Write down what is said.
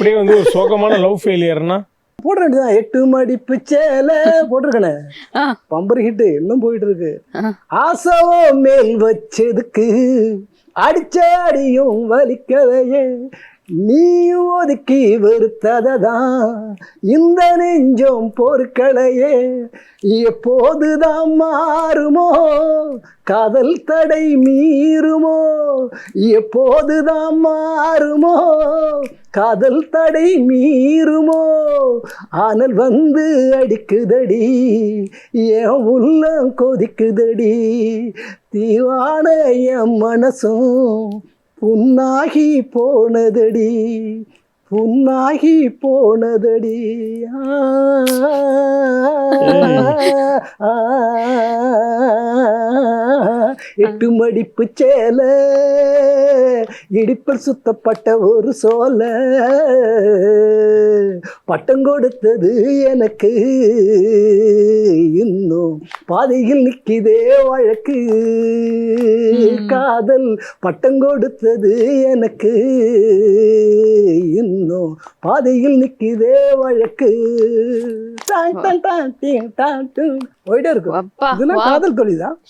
அப்படியே வந்து ஒரு சோகமான லவ் ஃபெயிலியர்னா போட வேண்டியதான் எட்டு மடிப்பு சேலை போட்டிருக்கனே. பம்பர் ஹிட்டு இன்னும் போயிட்டு இருக்கு. ஆசவோ மேல் வச்சதுக்கு அடிச்ச அடியும் வலிக்கலையே. நீயும் ஒதுக்கி வெறுத்ததான் இந்த நெஞ்சம் பொறுக்கலையே. எப்போதுதான் மாறுமோ? காதல் தடை மீறுமோ? எப்போதுதான் மாறுமோ? காதல் தடை மீறுமோ? ஆனல் வந்து அடிக்குதடி. என் உள்ளம் கொதிக்குதடி? தீவான என் மனசும் புண்ணாகி போனதடி. புண்ணாகி போனதடி. ஆ, எட்டு மடிப்பு சேல இடிப்பில் சுத்தப்பட்ட ஒரு சோல. பட்டம் கொடுத்தது எனக்கு இன்னும் பாதையில் நிற்கிதே வழக்கு. காதல் பட்டம் கொடுத்தது எனக்கு இன்னும் பாதையில் நிற்கிதே வழக்கு. போயிட்டே இருக்கும். இதெல்லாம் காதல் தொழில்? தான்